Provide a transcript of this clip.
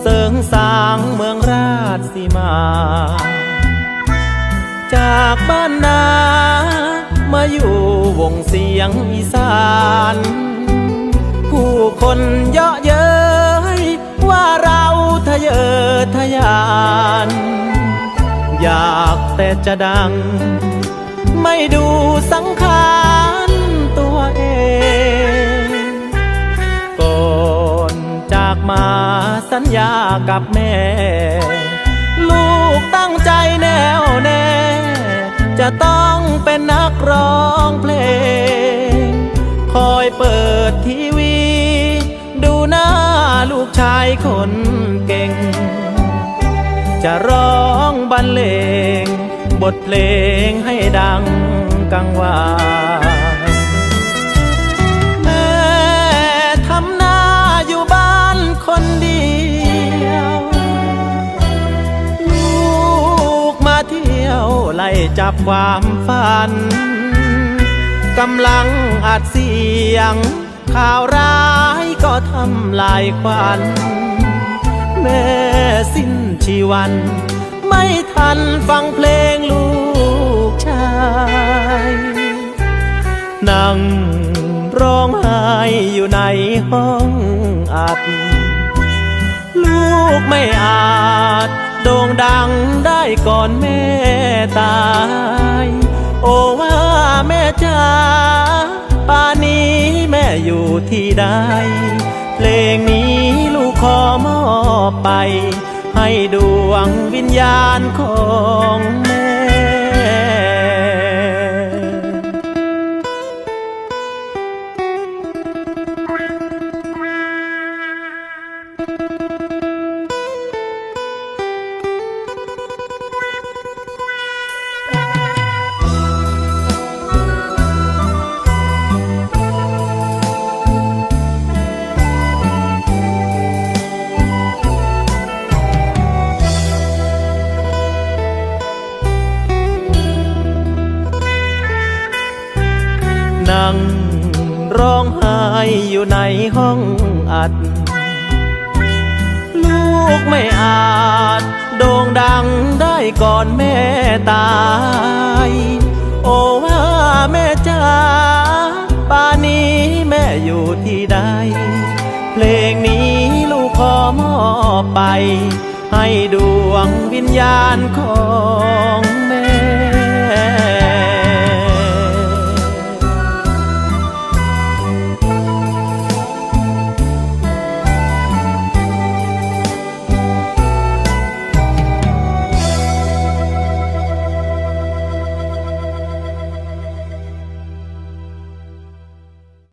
เสริงสางเมืองราชสีมา จากบ้านนามาอยู่วงเสียงอีสาน ผู้คนเยาะเย้ยว่าเราทะเยอทะยาน อยากแต่จะดัง ไม่ดูสัง สัญญากับแม่ ลูกตั้งใจแน่วแน่ จะต้องเป็นนักร้องเพลง คอยเปิดทีวี ดูหน้าลูกชายคนเก่ง จะร้องบรรเลง บทเพลงให้ดังกังวาน ไล่จับความฝัน กำลังอัดเสียง ข่าวร้ายก็ทำลายควันแม่สิ้นชีวัน ไม่ทันฟังเพลงลูกชายนั่งร้องไห้อยู่ในห้องอัด ลูกไม่อาจ โด่งดังได้ก่อนแม่ตาย โอ้ว่าแม่จ้าป่านนี้แม่อยู่ที่ใดเพลงนี้ลูกขอมอบไป ให้ดวงวิญญาณของ นั่งร้องไห้อยู่ในห้องอัด ลูกไม่อาจโด่งดังได้ก่อนแม่ตาย โอ้ว่าแม่จ๋าป่านี้แม่อยู่ที่ใด เพลงนี้ลูกขอมอบไป ให้ดวงวิญญาณของ